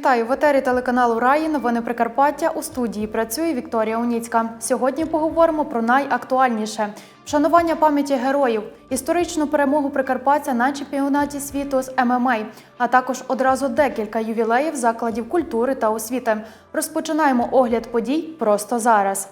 Вітаю в етері телеканалу Раї. Новини Прикарпаття. У студії працює Вікторія Уніцька. Сьогодні поговоримо про найактуальніше: вшанування пам'яті героїв, історичну перемогу Прикарпаття на чемпіонаті світу з ММА, а також одразу декілька ювілеїв закладів культури та освіти. Розпочинаємо огляд подій просто зараз.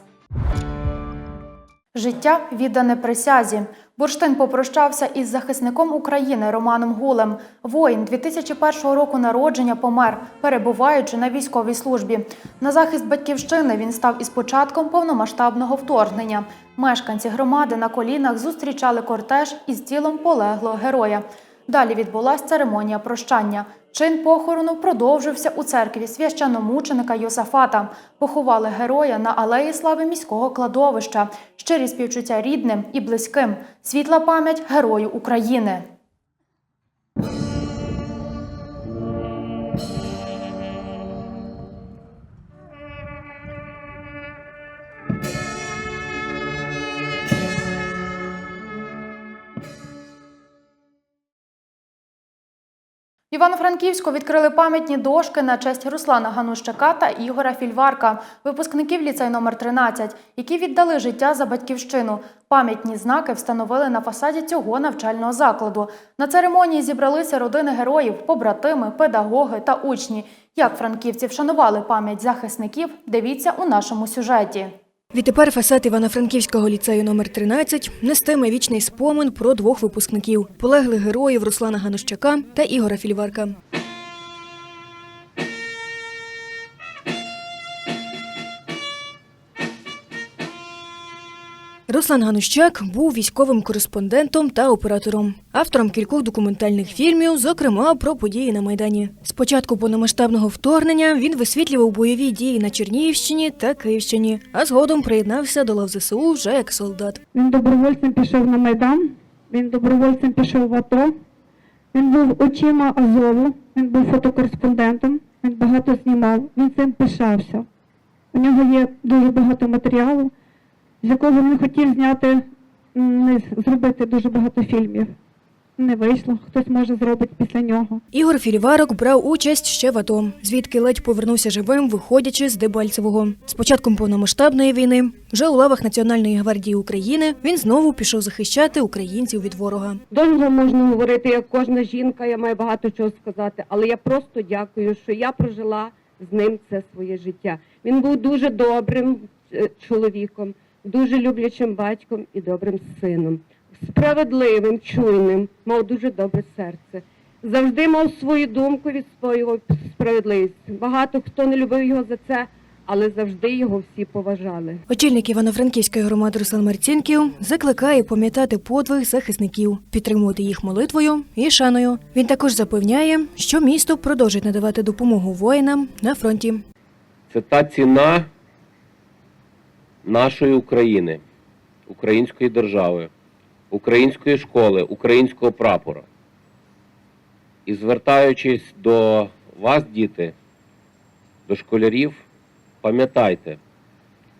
Життя віддане присязі. Бурштин попрощався із захисником України Романом Гулем. Воїн 2001 року народження помер, перебуваючи на військовій службі. На захист батьківщини він став із початком повномасштабного вторгнення. Мешканці громади на колінах зустрічали кортеж із тілом полеглого героя. Далі відбулася церемонія прощання. Чин похорону продовжився у церкві священномученика Йосафата. Поховали героя на алеї слави міського кладовища. Щирі співчуття рідним і близьким. Світла пам'ять герою України. Івано-Франківську відкрили пам'ятні дошки на честь Руслана Ганущака та Ігора Фільварка, випускників ліцею номер 13, які віддали життя за батьківщину. Пам'ятні знаки встановили на фасаді цього навчального закладу. На церемонії зібралися родини героїв, побратими, педагоги та учні. Як франківці вшанували пам'ять захисників, дивіться у нашому сюжеті. Відтепер фасад Івано-Франківського ліцею номер 13 нестиме вічний спомин про двох випускників полеглих героїв Руслана Ганущака та Ігора Фільварка. Руслан Ганущак був військовим кореспондентом та оператором, автором кількох документальних фільмів, зокрема про події на Майдані. З початку повномасштабного вторгнення він висвітлював бойові дії на Чернігівщині та Київщині, а згодом приєднався до лав ЗСУ вже як солдат. Він добровольцем пішов на Майдан, він добровольцем пішов в АТО, він був очима Азову, він був фотокореспондентом, він багато знімав, він цим пишався. У нього є дуже багато матеріалу, з якого він хотів зняти, не зробити дуже багато фільмів. Не вийшло, хтось може зробить після нього. Ігор Фільварок брав участь ще в АТО, звідки ледь повернувся живим, виходячи з Дебальцевого. З початком повномасштабної війни, вже у лавах Національної гвардії України, він знову пішов захищати українців від ворога. Довго можна говорити, як кожна жінка, я маю багато чого сказати, але я просто дякую, що я прожила з ним це своє життя. Він був дуже добрим е, чоловіком, дуже люблячим батьком і добрим сином, справедливим, чуйним, мав дуже добре серце. Завжди мав свою думку, відстоював справедливість. Багато хто не любив його за це, але завжди його всі поважали. Очільник Івано-Франківської громади Руслан Марцінків закликає пам'ятати подвиг захисників, підтримувати їх молитвою і шаною. Він також запевняє, що місто продовжить надавати допомогу воїнам на фронті. Це та ціна нашої України, української держави, української школи, українського прапора. І звертаючись до вас, діти, до школярів, пам'ятайте,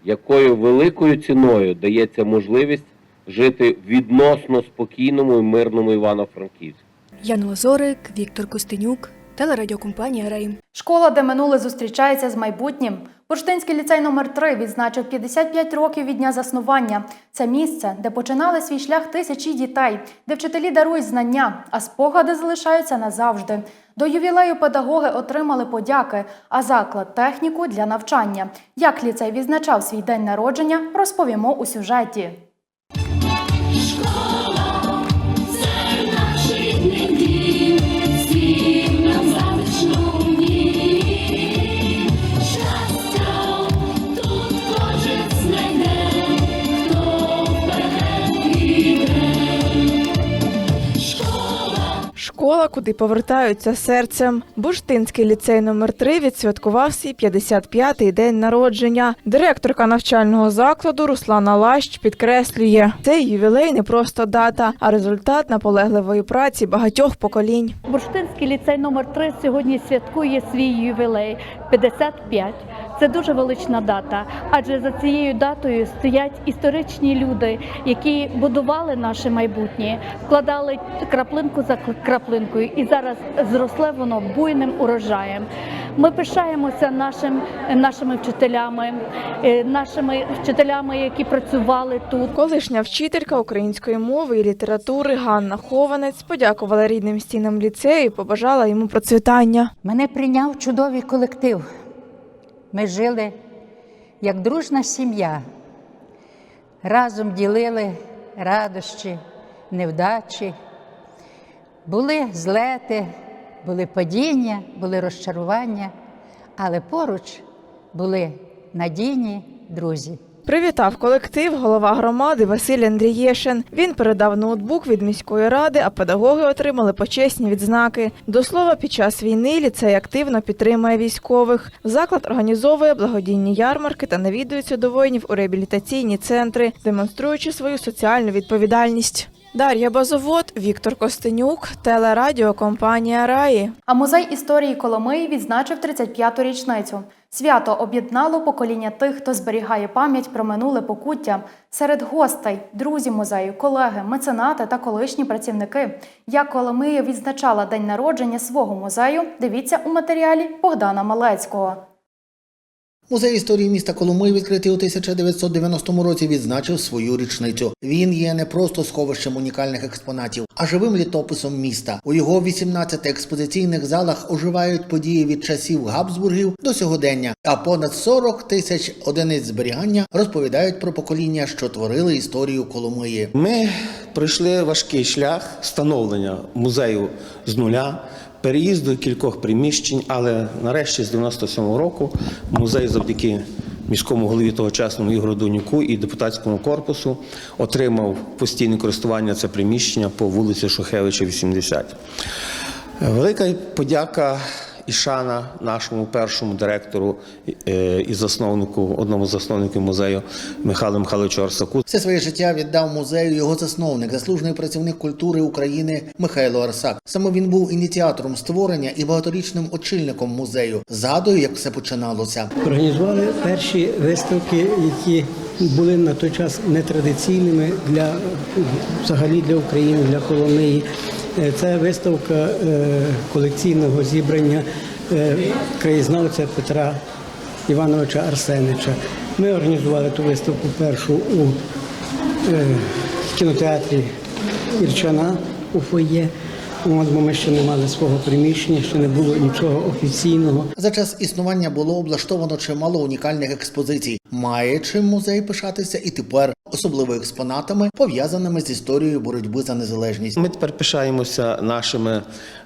якою великою ціною дається можливість жити в відносно спокійному і мирному Івано-Франківську. Яна Лазорик, Віктор Костенюк, телерадіокомпанія Рей. Школа, де минуле зустрічається з майбутнім. Бурштинський ліцей номер 3 відзначив 55 років від дня заснування. Це місце, де починали свій шлях тисячі дітей, де вчителі дарують знання, а спогади залишаються назавжди. До ювілею педагоги отримали подяки, а заклад техніку для навчання. Як ліцей відзначав свій день народження, розповімо у сюжеті. Школа, куди повертаються серцем. Бурштинський ліцей номер 3 відсвяткував свій 55-й день народження. Директорка навчального закладу Руслана Лащ підкреслює, цей ювілей не просто дата, а результат наполегливої праці багатьох поколінь. Бурштинський ліцей номер 3 сьогодні святкує свій ювілей 55. Це дуже велична дата, адже за цією датою стоять історичні люди, які будували наше майбутнє, вкладали краплинку за краплинкою, і зараз зросле воно буйним урожаєм. Ми пишаємося нашим, нашими вчителями, е, нашими вчителями, які працювали тут. Колишня вчителька української мови і літератури Ганна Хованець подякувала рідним стінам ліцею і побажала йому процвітання. Мене прийняв чудовий колектив. Ми жили як дружна сім'я. Разом ділили радощі, невдачі. Були злети, були падіння, були розчарування, але поруч були надійні друзі. Привітав колектив голова громади Василь Андрієшин. Він передав ноутбук від міської ради, а педагоги отримали почесні відзнаки. До слова, під час війни ліцей активно підтримує військових. Заклад організовує благодійні ярмарки та навідується до воїнів у реабілітаційні центри, демонструючи свою соціальну відповідальність. Дар'я Базовод, Віктор Костенюк, телерадіокомпанія Раї. А музей історії Коломиї відзначив 35-ту річницю. Свято об'єднало покоління тих, хто зберігає пам'ять про минуле покуття. Серед гостей, друзі музею, колеги, меценати та колишні працівники. Як Коломия відзначала день народження свого музею, дивіться у матеріалі Богдана Малецького. Музей історії міста Коломиї, відкритий у 1990 році, відзначив свою річницю. Він є не просто сховищем унікальних експонатів, а живим літописом міста. У його 18 експозиційних залах оживають події від часів Габсбургів до сьогодення. А понад 40 тисяч одиниць зберігання розповідають про покоління, що творили історію Коломиї. Ми пройшли важкий шлях становлення музею з нуля, переїзду кількох приміщень, але нарешті з 97-го року музей завдяки міському голові тогочасному Ігору Дунюку і депутатському корпусу отримав постійне користування це приміщення по вулиці Шухевича, 80. Велика подяка і шана нашому першому директору е, і засновнику, одному з засновників музею Михайлу Михайловичу Арсаку. Все своє життя віддав музею його засновник, заслужений працівник культури України Михайло Арсак. Саме він був ініціатором створення і багаторічним очільником музею. Згадую, як все починалося. Організували перші виставки, які були на той час нетрадиційними для взагалі для України, для Коломиї. Е, Це виставка е, колекційного зібрання е, краєзнавця Петра Івановича Арсенича. Ми організували ту виставку першу у кінотеатрі Ірчана у фоє. От, бо ми ще не мали свого приміщення, ще не було нічого офіційного. За час існування було облаштовано чимало унікальних експозицій. Має чим музей пишатися і тепер, особливо експонатами, пов'язаними з історією боротьби за незалежність. Ми тепер пишаємося нашими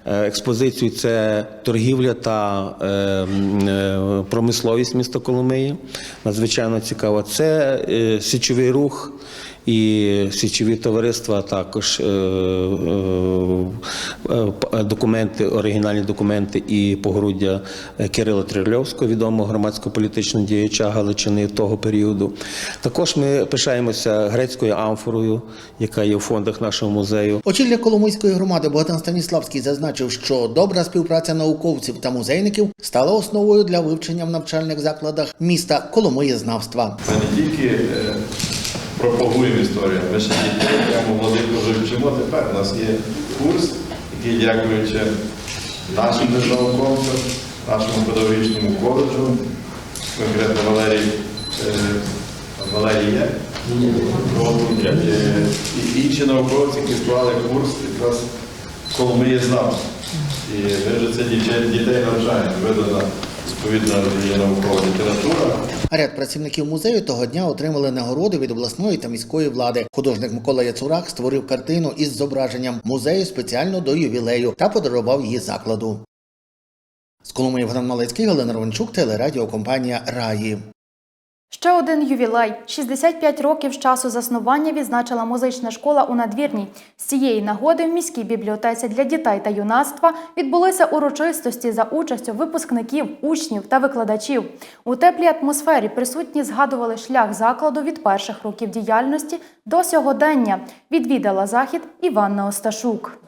е, експозицією. Це торгівля та е, е, промисловість міста Коломиї. Надзвичайно цікаво. Це е, січовий рух. І січові товариства також е, е, е, документи, оригінальні документи і погруддя Кирила Трильовського, відомого громадсько-політичного діяча Галичини того періоду. Також ми пишаємося грецькою амфорою, яка є в фондах нашого музею. Очільник Коломийської громади Богдан Станіславський зазначив, що добра співпраця науковців та музейників стала основою для вивчення в навчальних закладах міста Коломиєзнавства. Це не тільки пропагуємо історію, ми ще дітей прямо молодих вже вчимо тепер. У нас є курс, який дякуючи нашим науковцям, нашому педагогічному коледжу, конкретно Валерій, е, Валерій є. І інші науковці, які склали курс якраз Коломиєзнавства. І ми вже це дітей, дітей навчаємо. Видана відповідна є наукова література. Ряд працівників музею того дня отримали нагороди від обласної та міської влади. Художник Микола Яцурак створив картину із зображенням музею спеціально до ювілею та подарував її закладу. З Коломиї Євген Малецький, Галина Романчук, телерадіокомпанія Раї. Ще один ювілей. 65 років з часу заснування відзначила музична школа у надвірній. З цієї нагоди в міській бібліотеці для дітей та юнацтва відбулися урочистості за участю випускників, учнів та викладачів. У теплій атмосфері присутні згадували шлях закладу від перших років діяльності до сьогодення. Відвідала захід Іванна Осташук.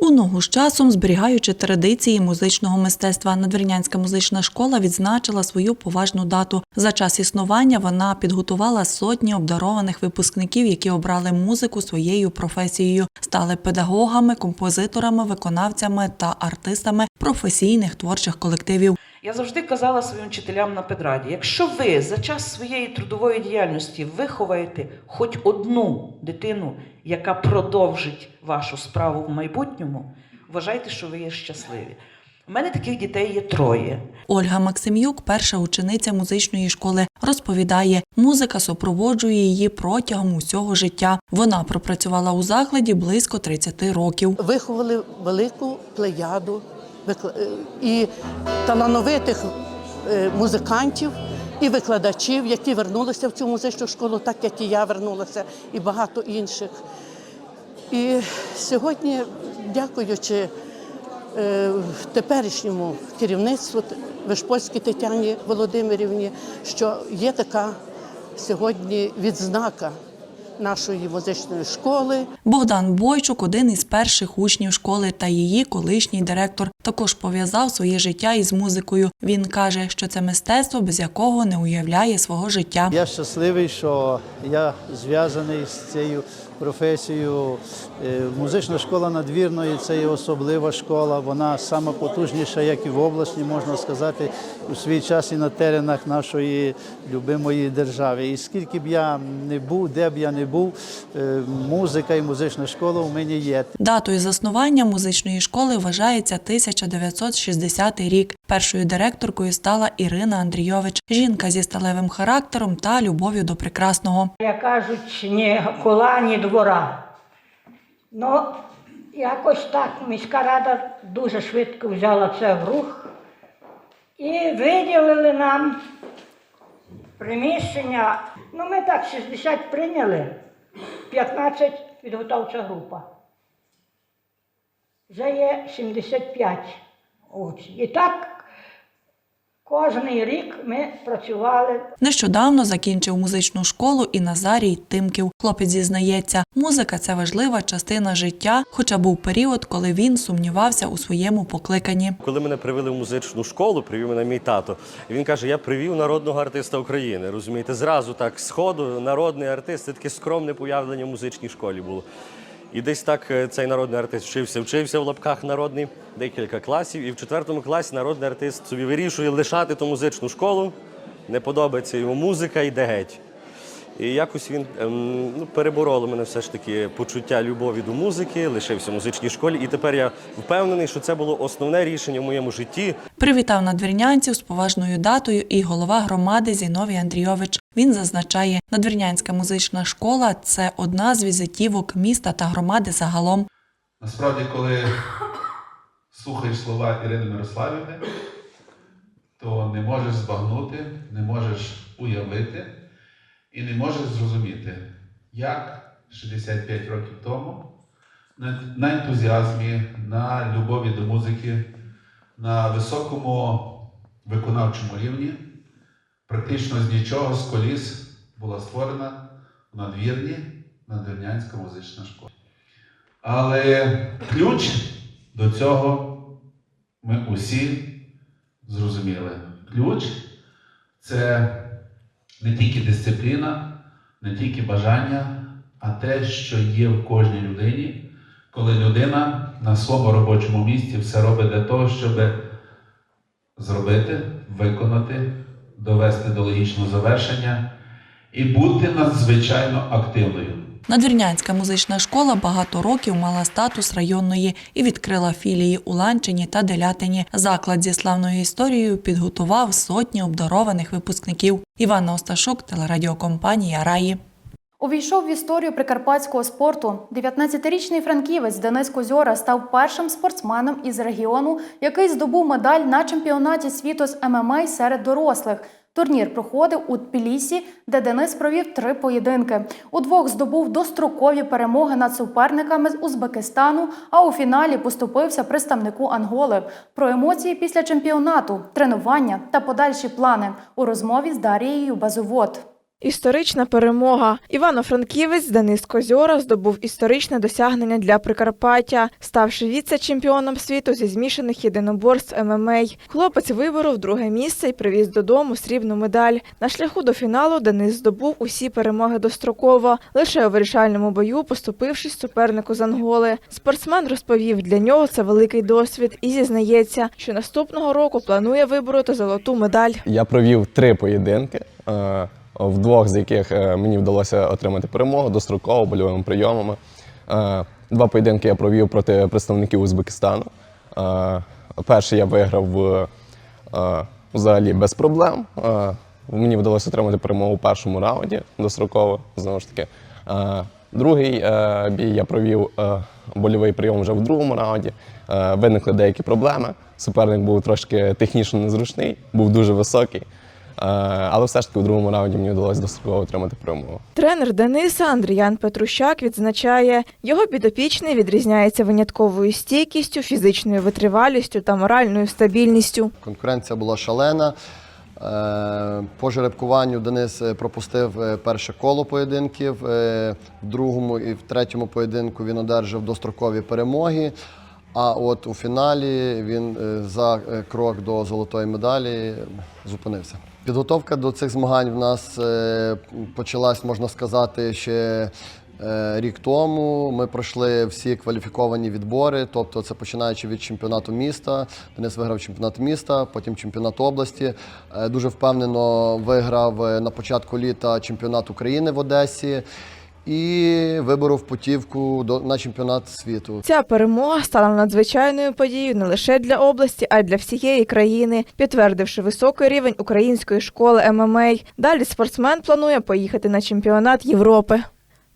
У ногу з часом, зберігаючи традиції музичного мистецтва, Надвірнянська музична школа відзначила свою поважну дату. За час існування вона підготувала сотні обдарованих випускників, які обрали музику своєю професією, стали педагогами, композиторами, виконавцями та артистами професійних творчих колективів. Я завжди казала своїм вчителям на педраді: якщо ви за час своєї трудової діяльності виховаєте хоч одну дитину, яка продовжить вашу справу в майбутньому, вважайте, що ви є щасливі. У мене таких дітей є троє. Ольга Максим'юк, перша учениця музичної школи, розповідає, музика супроводжує її протягом усього життя. Вона пропрацювала у закладі близько 30 років. виховали велику плеяду і талановитих е, музикантів і викладачів, які вернулися в цю музичну школу, так як і я вернулася, і багато інших. І сьогодні, дякуючи е, теперішньому керівництву Вишпольській Тетяні Володимирівні, що є така сьогодні відзнака нашої музичної школи. Богдан Бойчук, один із перших учнів школи та її колишній директор, також пов'язав своє життя із музикою. Він каже, що це мистецтво, без якого не уявляє свого життя. Я щасливий, що я зв'язаний з цією професією. Е, Музична школа надвірної це є особлива школа. Вона сама потужніша, як і в області, можна сказати, у свій час і на теренах нашої любимої держави. І скільки б я не був, де б я не був, е, музика і музична школа у мене є. Датою заснування музичної школи вважається 1960 рік. Першою директоркою стала Ірина Андрійович, жінка зі сталевим характером та любов'ю до прекрасного. як кажуть, ні кола, ні двора. Ну, якось так міська рада дуже швидко взяла це в рух і виділили нам приміщення. Ну, ми так 60 прийняли, 15 підготовча група. Вже є 75 учнів. І так кожний рік ми працювали Нещодавно закінчив музичну школу і Назарій Тимків. Хлопець зізнається, музика це важлива частина життя, хоча був період, коли він сумнівався у своєму покликанні. Коли мене привели в музичну школу, привів мене мій тато. І він каже: я привів народного артиста України. Розумієте, зразу так з ходу народний артист це таке скромне появлення в музичній школі було. І десь так е, цей народний артист вчився, вчився в лапках народний декілька класів. І в четвертому класі народний артист собі вирішує лишати ту музичну школу. Не подобається йому музика, йде геть. І якось він ем, ну, перебороло мене все ж таки почуття любові до музики, лишився в музичній школі. І тепер я впевнений, що це було основне рішення в моєму житті. Привітав надвірнянців з поважною датою і голова громади Зіновій Андрійович. Він зазначає, надвірнянська музична школа це одна з візитівок міста та громади загалом. Насправді, коли слухаєш слова Ірини Мирославівни, то не можеш збагнути, не можеш уявити і не можеш зрозуміти, як 65 років тому на, ентузіазмі, на любові до музики, на високому виконавчому рівні, практично з нічого, з коліс була створена в надвірні надвірнянська музична школа. Але ключ до цього ми усі зрозуміли. Ключ це не тільки дисципліна, не тільки бажання, а те, що є в кожній людині, коли людина на своєму робочому місці все робить для того, щоб зробити, виконати, довести до логічного завершення і бути надзвичайно активною. Надвірнянська музична школа багато років мала статус районної і відкрила філії у Ланчині та Делятині. Заклад зі славною історією підготував сотні обдарованих випускників. Івана Осташук, телерадіокомпанія Раї. Увійшов в історію прикарпатського спорту. 19-річний франківець Денис Козьора став першим спортсменом із регіону, який здобув медаль на чемпіонаті світу з ММА серед дорослих. Турнір проходив у Тбілісі, де Денис провів три поєдинки. Удвох здобув дострокові перемоги над суперниками з Узбекистану, а у фіналі поступився представнику Анголи. Про емоції після чемпіонату, тренування та подальші плани у розмові з Дарією Базовод. Історична перемога. Івано-Франківець Денис Козьора здобув історичне досягнення для Прикарпаття, ставши віце-чемпіоном світу зі змішаних єдиноборств ММА. Хлопець виборов друге місце і привіз додому срібну медаль. На шляху до фіналу Денис здобув усі перемоги достроково, лише у вирішальному бою, поступившись супернику з Анголи. Спортсмен розповів, для нього це великий досвід і зізнається, що наступного року планує вибороти золоту медаль. Я провів три поєдинки, е, в двох з яких е, мені вдалося отримати перемогу достроково больовими прийомами. Е, Два поєдинки я провів проти представників Узбекистану. Е, Перший я виграв взагалі без проблем. Мені вдалося отримати перемогу у першому раунді достроково, знову ж таки. Другий бій я провів больовий прийом вже в другому раунді. Виникли деякі проблеми. Суперник був трошки технічно незручний, був дуже високий. Е, Але все ж таки в другому раунді мені вдалося достроково отримати перемогу. Тренер Дениса Андріян Петрущак відзначає, його підопічний відрізняється винятковою стійкістю, фізичною витривалістю та моральною стабільністю. Конкуренція була шалена. Е, По жеребкуванню Денис е, пропустив перше коло поєдинків. В другому і в третьому поєдинку він одержав дострокові перемоги. А от у фіналі він за крок до золотої медалі зупинився. Підготовка до цих змагань в нас е, почалась, можна сказати, ще е, рік тому. Ми пройшли всі кваліфіковані відбори, тобто це починаючи від чемпіонату міста. Денис виграв чемпіонат міста, потім чемпіонат області. Е, Дуже впевнено виграв на початку літа чемпіонат України в Одесі. І виборов путівку до на чемпіонат світу. Ця перемога стала надзвичайною подією не лише для області, а й для всієї країни, підтвердивши високий рівень української школи ММА. Далі спортсмен планує поїхати на чемпіонат Європи.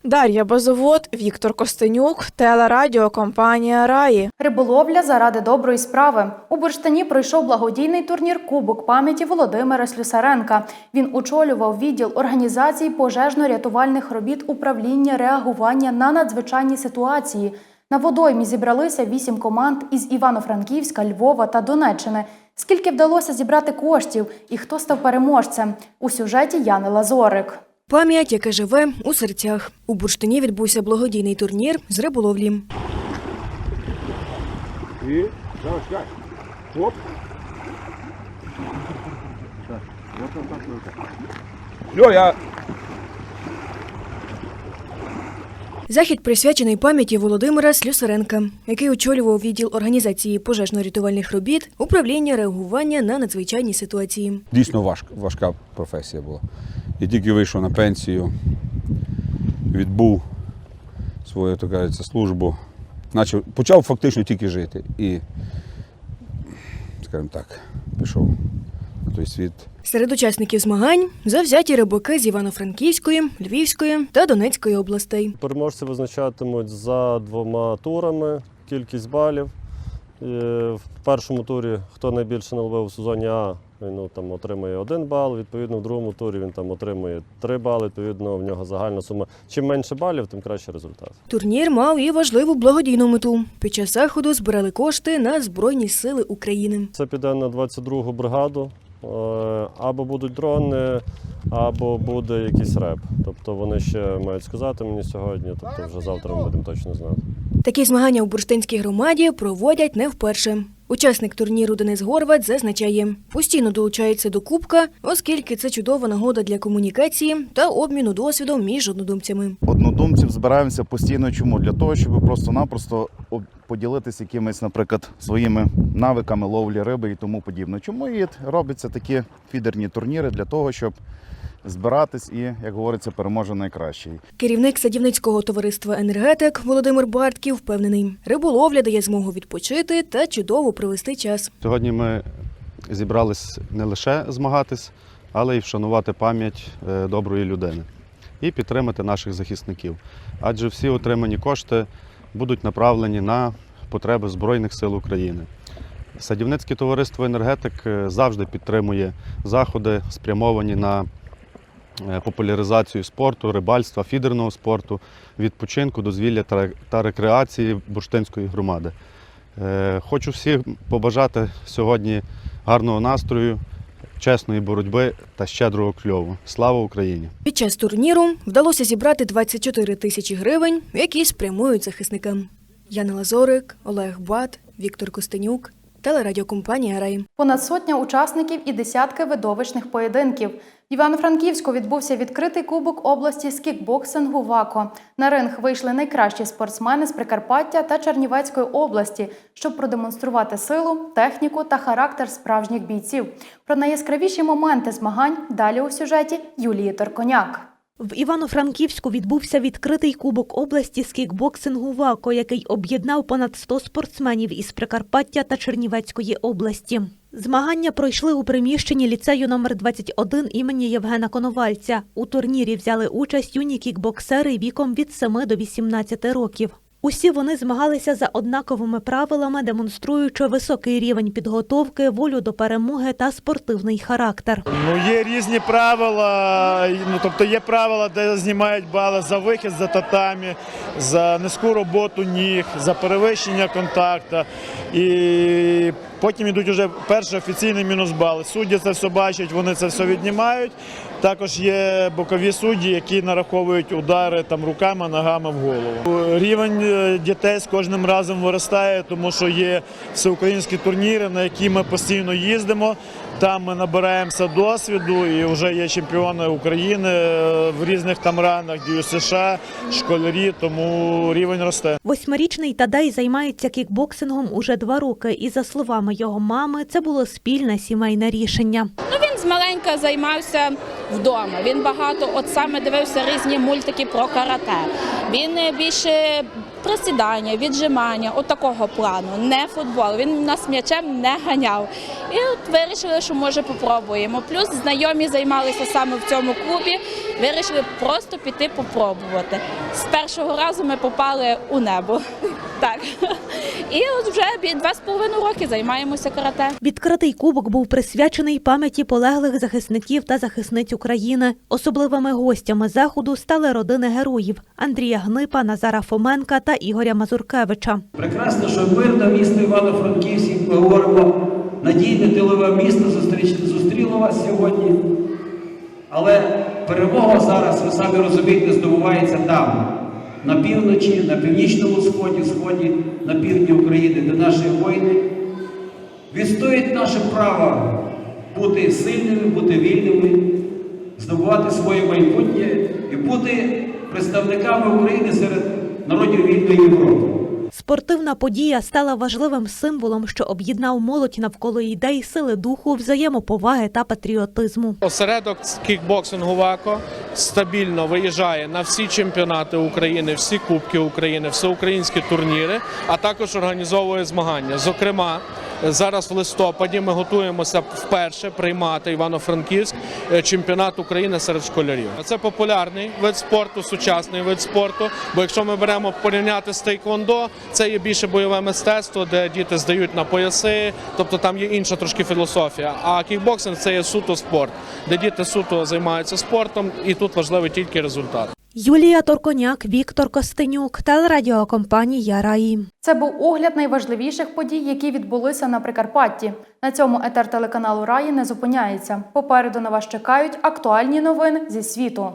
Дар'я Базовод, Віктор Костенюк, телерадіокомпанія Раї. Риболовля заради доброї справи. У Бурштині пройшов благодійний турнір Кубок пам'яті Володимира Слюсаренка. Він очолював відділ організації пожежно-рятувальних робіт управління реагування на надзвичайні ситуації. На водоймі зібралися вісім команд із Івано-Франківська, Львова та Донеччини. Скільки вдалося зібрати коштів і хто став переможцем? У сюжеті Яни Лазорик. Пам'ять, яка живе у серцях. У Бурштині відбувся благодійний турнір з риболовлі. І чекай. Оп. Все, я Захід присвячений пам'яті Володимира Слюсаренка, який очолював відділ організації пожежно-рятувальних робіт, управління реагування на надзвичайні ситуації. Дійсно важка, важка професія була. Я тільки вийшов на пенсію, відбув свою так кажеться, службу, Начав, почав фактично тільки жити. І, скажімо так, пішов на той світ. Серед учасників змагань завзяті рибаки з Івано-Франківської, Львівської та Донецької областей. Переможці визначатимуть за двома турами кількість балів. Е, В першому турі, хто найбільше наловив у сезоні А, він ну, там, отримує один бал. Відповідно, в другому турі він там отримує три бали. Відповідно, в нього загальна сума. Чим менше балів, тим кращий результат. Турнір мав і важливу благодійну мету. Під час заходу збирали кошти на Збройні Сили України. Це піде на 22-гу бригаду. Е, Або будуть дрони, або буде якийсь реп. Тобто вони ще мають сказати мені сьогодні, тобто вже завтра ми будемо точно знати. Такі змагання у бурштинській громаді проводять не вперше. Учасник турніру Денис Горват зазначає, постійно долучається до кубка, оскільки це чудова нагода для комунікації та обміну досвідом між однодумцями. однодумців збираємося постійно. Чому? Для того, щоб просто-напросто поділитися якимись, наприклад, своїми навиками ловлі риби і тому подібне. Чому і робляться такі фідерні турніри для того, щоб збиратись і, як говориться, переможе найкращий. Керівник садівницького товариства енергетик Володимир Бартків впевнений, риболовля дає змогу відпочити та чудово провести час. Сьогодні ми зібрались не лише змагатись, але й вшанувати пам'ять е, доброї людини і підтримати наших захисників. Адже всі отримані кошти будуть направлені на потреби Збройних сил України. Садівницьке товариство енергетик е, завжди підтримує заходи, спрямовані на популяризацію спорту, рибальства, фідерного спорту, відпочинку, дозвілля та рекреації бурштинської громади. Е, Хочу всім побажати сьогодні гарного настрою, чесної боротьби та щедрого кльову. Слава Україні! Під час турніру вдалося зібрати 24 тисячі гривень, які спрямують захисникам. Яна Лазорик, Олег Бат, Віктор Костенюк, телерадіокомпанія Рай. Понад сотня учасників і десятки видовищних поєдинків. В Івано-Франківську відбувся відкритий кубок області з кікбоксингу ВАКО. На ринг вийшли найкращі спортсмени з Прикарпаття та Чернівецької області, щоб продемонструвати силу, техніку та характер справжніх бійців. Про найяскравіші моменти змагань далі у сюжеті Юлії Торконяк. В Івано-Франківську відбувся відкритий кубок області з кікбоксингу ВАКО, який об'єднав понад 100 спортсменів із Прикарпаття та Чернівецької області. Змагання пройшли у приміщенні ліцею номер 21 імені Євгена Коновальця. У турнірі взяли участь юні кікбоксери віком від 7 до 18 років. Усі вони змагалися за однаковими правилами, демонструючи високий рівень підготовки, волю до перемоги та спортивний характер. Ну, є різні правила. Ну, тобто є правила, де знімають бали за вихід за татамі, за низьку роботу ніг, за перевищення контакту. І потім йдуть вже перші офіційні мінус бали. Судді це все бачать, вони це все віднімають. Також є бокові судді, які нараховують удари там руками, ногами в голову. Рівень е, дітей з кожним разом виростає, тому що є всеукраїнські турніри, на які ми постійно їздимо. Там ми набираємося досвіду і вже є чемпіони України е, в різних там ранах, дію США, школярі, тому рівень росте. Восьмирічний Тадей займається кікбоксингом уже два роки, і за словами його мами, це було спільне сімейне рішення. Ну він з маленька займався вдома. Він багато от саме дивився різні мультики про карате. Він е, більше присідання, віджимання, от такого плану, не футбол. Він нас м'ячем не ганяв. І от вирішили, що може попробуємо. Плюс знайомі займалися саме в цьому клубі. Вирішили просто піти попробувати. З першого разу ми попали у небо. Так. І от вже два з половиною роки займаємося карате. Відкритий кубок був присвячений пам'яті полеглих захисників та захисниць України. Особливими гостями заходу стали родини героїв Андрія Гнипа, Назара Фоменка та Ігоря Мазуркевича. Прекрасно, що мирне місто Івано-Франківськ, ми говоримо, надійне тилове місто зустріч- зустріло вас сьогодні. Але перемога зараз, ви самі розумієте, здобувається там, на півночі, на північному сході, сході, на півдні України, де наші воїни відстоять наше право бути сильними, бути вільними, здобувати своє майбутнє і бути представниками України серед народів вільної Європи. Спортивна подія стала важливим символом, що об'єднав молодь навколо ідей сили духу, взаємоповаги та патріотизму. Осередок кікбоксингу ВАКО стабільно виїжджає на всі чемпіонати України, всі кубки України, всеукраїнські турніри, а також організовує змагання. Зокрема, зараз в листопаді ми готуємося вперше приймати Івано-Франківськ е, чемпіонат України серед школярів. Це популярний вид спорту, сучасний вид спорту. Бо якщо ми беремо порівняти з тейквондо, це є більше бойове мистецтво, де діти здають на пояси, тобто там є інша трошки філософія. А кікбоксинг це є суто спорт, де діти суто займаються спортом, і тут важливий тільки результат. Юлія Торконяк, Віктор Костенюк, телерадіокомпанія Раї. Це був огляд найважливіших подій, які відбулися на Прикарпатті. На цьому етер телеканалу Раї не зупиняється. Попереду на вас чекають актуальні новини зі світу.